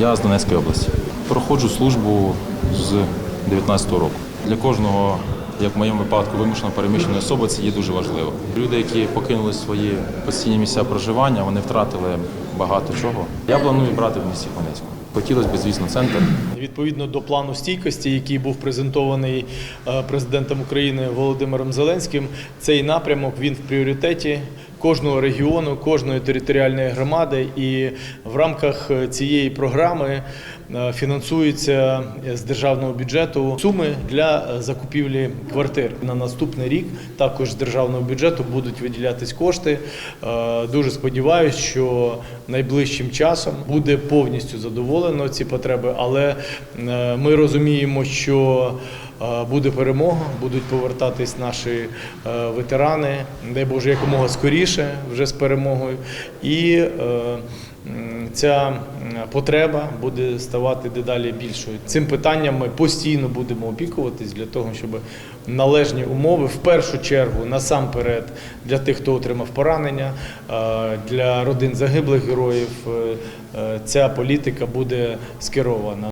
Я з Донецької області. Проходжу службу з 19-го року. Для кожного, як в моєму випадку, вимушено переміщеної особи, це є дуже важливо. Люди, які покинули свої постійні місця проживання, вони втратили багато чого. Я планую брати в місті Хмельницькому. Хотілося б, звісно, центр. Відповідно до плану стійкості, який був презентований е, президентом України Володимиром Зеленським, цей напрямок він в пріоритеті кожного регіону, кожної територіальної громади. І в рамках е, цієї програми е, фінансуються з державного бюджету суми для е, закупівлі квартир. На наступний рік також з державного бюджету будуть виділятись кошти. Е, Дуже сподіваюся, що найближчим часом буде повністю задоволено ці потреби, але е, ми розуміємо, що е, буде перемога, будуть повертатись наші е, ветерани, дай Боже, якомога скоріше вже з перемогою. І е, ця потреба буде ставати дедалі більшою. Цим питанням ми постійно будемо опікуватись для того, щоб належні умови в першу чергу насамперед для тих, хто отримав поранення, е, для родин загиблих героїв. Ця політика буде скерована.